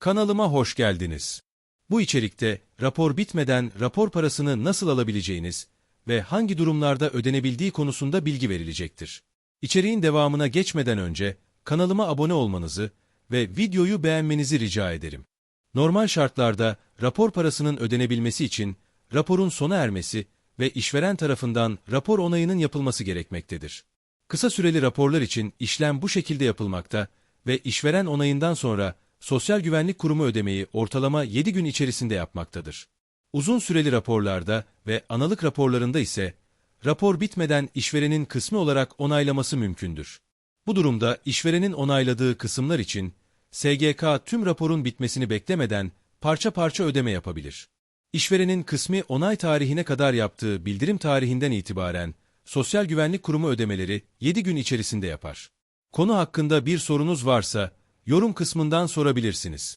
Kanalıma hoş geldiniz. Bu içerikte rapor bitmeden rapor parasını nasıl alabileceğiniz ve hangi durumlarda ödenebildiği konusunda bilgi verilecektir. İçeriğin devamına geçmeden önce kanalıma abone olmanızı ve videoyu beğenmenizi rica ederim. Normal şartlarda rapor parasının ödenebilmesi için raporun sona ermesi ve işveren tarafından rapor onayının yapılması gerekmektedir. Kısa süreli raporlar için işlem bu şekilde yapılmakta ve işveren onayından sonra Sosyal Güvenlik Kurumu ödemeyi ortalama 7 gün içerisinde yapmaktadır. Uzun süreli raporlarda ve analık raporlarında ise rapor bitmeden işverenin kısmi olarak onaylaması mümkündür. Bu durumda işverenin onayladığı kısımlar için SGK tüm raporun bitmesini beklemeden parça parça ödeme yapabilir. İşverenin kısmi onay tarihine kadar yaptığı bildirim tarihinden itibaren Sosyal Güvenlik Kurumu ödemeleri 7 gün içerisinde yapar. Konu hakkında bir sorunuz varsa yorum kısmından sorabilirsiniz.